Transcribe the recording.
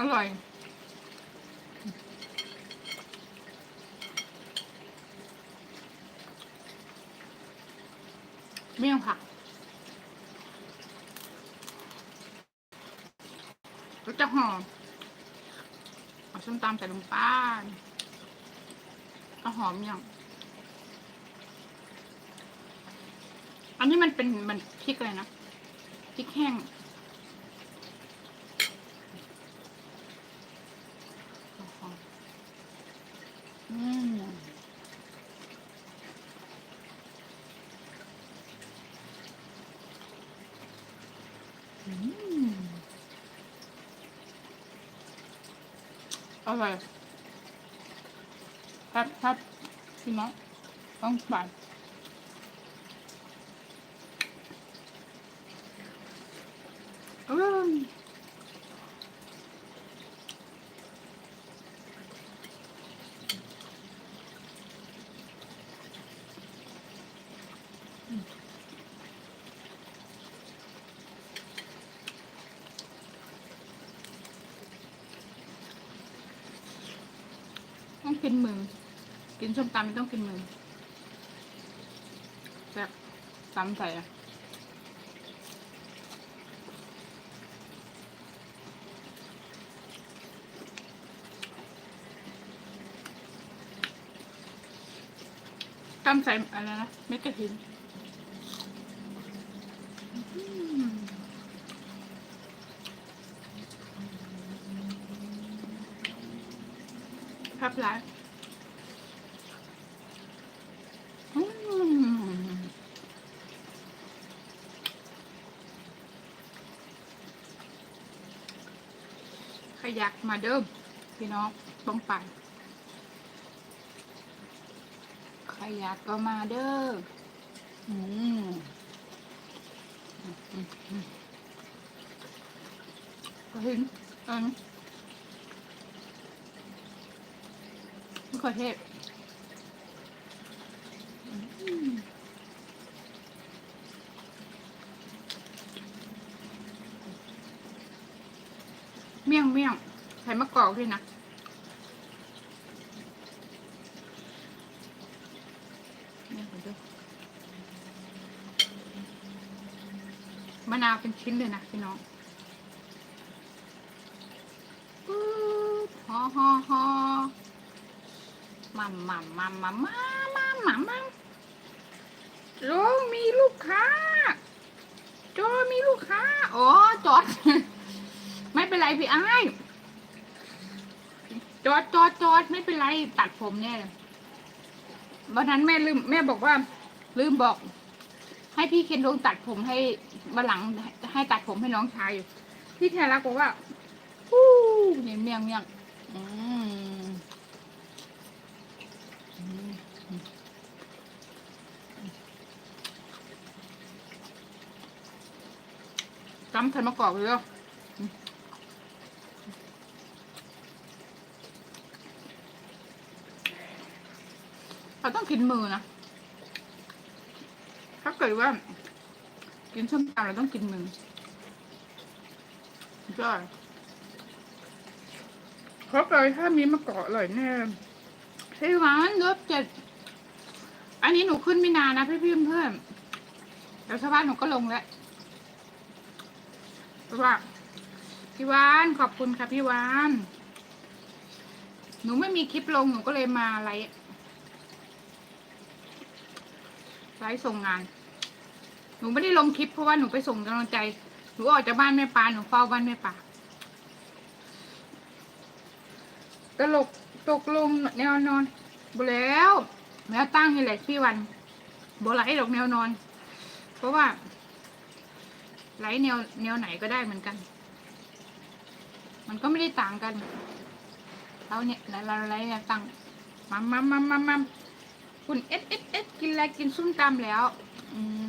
อร่อย เมี่ยงผักรสจะหอมเอาส้มตำใส่ลงไปก็หอมอย่างอันนี้มันเป็นมันพริกอะไรนะพริกแห้ง อร่อยครับครับพี่น้องต้องไปอืม ต้องกินมือ กินส้มตำไม่ต้องกินมือแบบตำใส่อะตำใส่อะไรนะเม็ดกระถิน ครับร้านอืมขยักมาเดิม พี่น้องต้องไปขยักก็มาเด้ออืมอืมอืมอืมก็เห็นอันมะเขือเทศเมี่ยงเมี่ยงใส่มะกอกด้วยนะมะนาวเป็นชิ้นเลยนะพี่น้องปึ๊บฮอฮอฮอ มัมมัมมัมมัมมัมมัมมัมมัมโจมีลูกค้า โจมีลูกค้าอ๋อจอด ไม่เป็นไรพี่ไอ้จอดจอดจอดไม่เป็นไรตัดผมเนี่ยวันนั้นแม่ลืมแม่บอกว่า ลืมบอก ให้พี่เคนโดงตัดผมให้วันหลังให้ตัดผมให้น้องชายอยู่พี่แทรักบอกว่าฮู้เนี่ยเมียงเมียงอืม จำใส่มะกอกเลยเหรอเราต้องกินมือนะ ถ้าเกิดว่า กินส้มตำเราต้องกินมือใช่เพราะเลยถ้ามีมะกอกอร่อยแน่ ใช่หวานรสเจ็ด อันนี้หนูขึ้นไม่นานนะพี่พี่เพื่อนเดี๋ยวชาวบ้านหนูก็ลงแล้วว่าพี่วานขอบคุณค่ะพี่วานหนูไม่มีคลิปลงหนูก็เลยมาไลฟ์ไลฟ์ส่งงาน หนูไม่ได้ลงคลิปเพราะว่าหนูไปส่งกำลังใจ หนูออกจากบ้านแม่ปาหนูเฝ้าบ้านแม่ปาตลก ตกลงแนวนอนบแล้วแนวตั้งนี่แหละพี่วันบไลฟ์หรอกแนวนอน เพราะว่าไหลแนวแนวไหนก็ได้เหมือนกัน มันก็ไม่ได้ต่างกันเราเนี่ยเราไหลฟ์แนวตั้งมัมมัมมัมมัมมัมคุณเอสเอสเอสกินอะไรกินส้มตำแล้ว อืม